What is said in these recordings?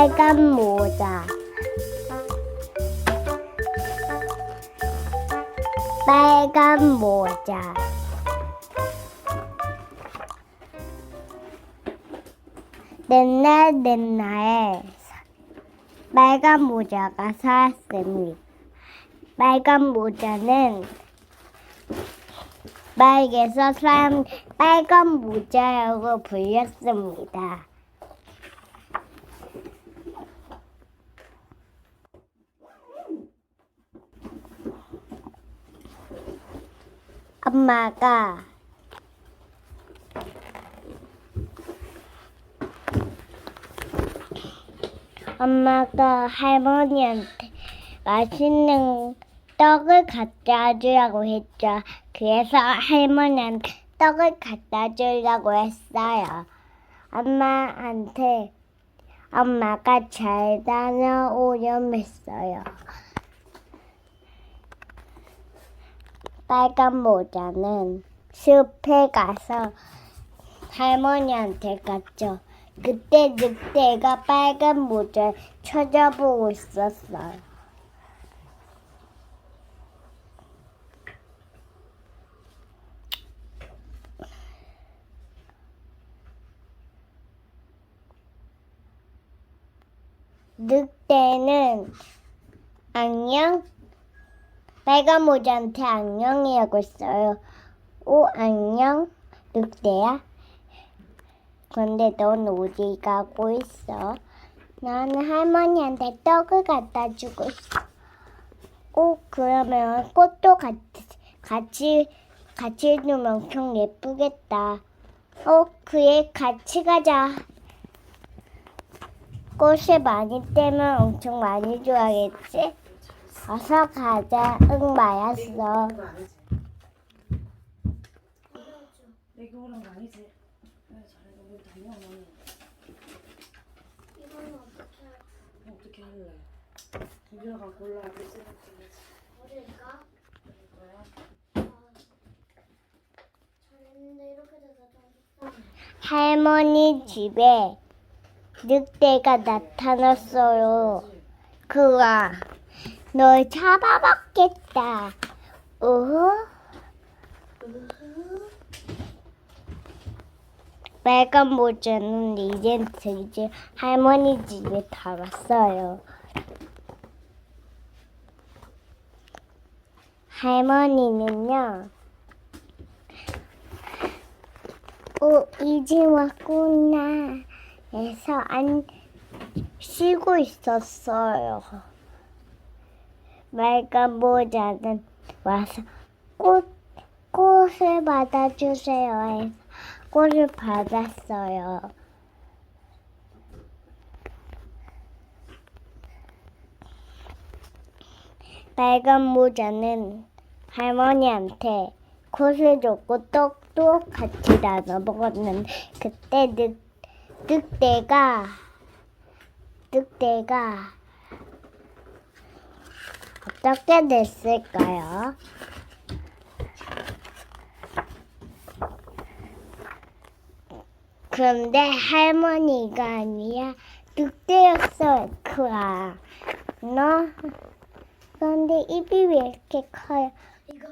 빨간 모자 빨간 모자 맨날 맨날 빨간 모자가 살았습니다. 빨간 모자는 말에서 사람 빨간 모자라고 불렸습니다. 엄마가 엄마가 할머니한테 맛있는 떡을 갖다 주라고 했죠. 그래서 할머니한테 떡을 갖다 주려고 했어요. 엄마한테 엄마가 잘 다녀오렴 했어요. 빨간 모자는 숲에 가서 할머니한테 갔죠. 그때 늑대가 빨간 모자를 쳐다보고 있었어요. 늑대는 안녕? 빨간 모자한테 안녕이라고 했어요. 오, 안녕? 늑대야? 근데 넌 어디 가고 있어? 나는 할머니한테 떡을 갖다 주고 있어. 오, 그러면 꽃도 같이, 같이, 같이 두면 엄청 예쁘겠다. 어, 그래, 같이 가자. 꽃을 많이 떼면 엄청 많이 좋아하겠지? 어서 가자. 응, 좀 할머니 집에 늑대가 나타났어요. 그와 널 잡아먹겠다. 어? 빨간 모자는 이젠 이제 할머니 집에 다 왔어요. 할머니는요. 오, 이제 왔구나. 해서 안 쉬고 있었어요. 말간 모자는 와서 꽃, 꽃을 받아주세요. 해서 꽃을 받았어요. 빨간 모자는 할머니한테 꽃을 줬고 떡도 같이 나눠 먹었는데 그때 늑, 늑대가 늑대가 어떻게 됐을까요? 그런데 할머니가 아니라 늑대였어, 그아. 너 그런데 입이 왜 이렇게 커요? 이거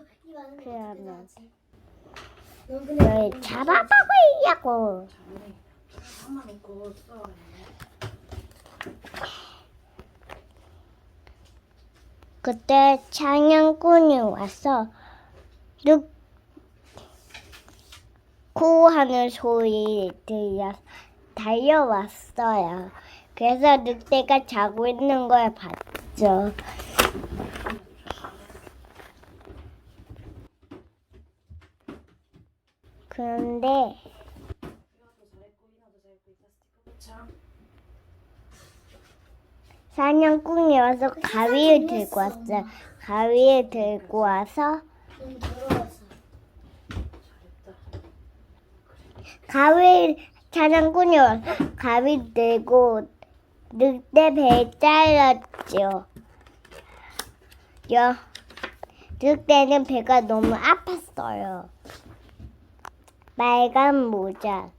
그러면 너널 잡아먹고 있냐고. 그때 장양꾼이 와서 늑 코 하는 소리 들려 달려왔어요. 그래서 늑대가 자고 있는 걸 봤죠. 그런데 사냥꾼이 와서 가위를 들고 왔어요. 가위를 들고 와서 가위 사냥꾼이 와서 가위 들고 늑대 배 잘랐죠. 여 늑대는 배가 너무 아팠어요. 빨간 모자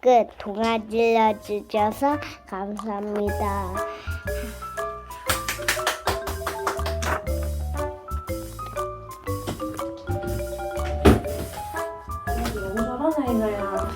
끝. 동화 들려주셔서 감사합니다. 哪一个呀？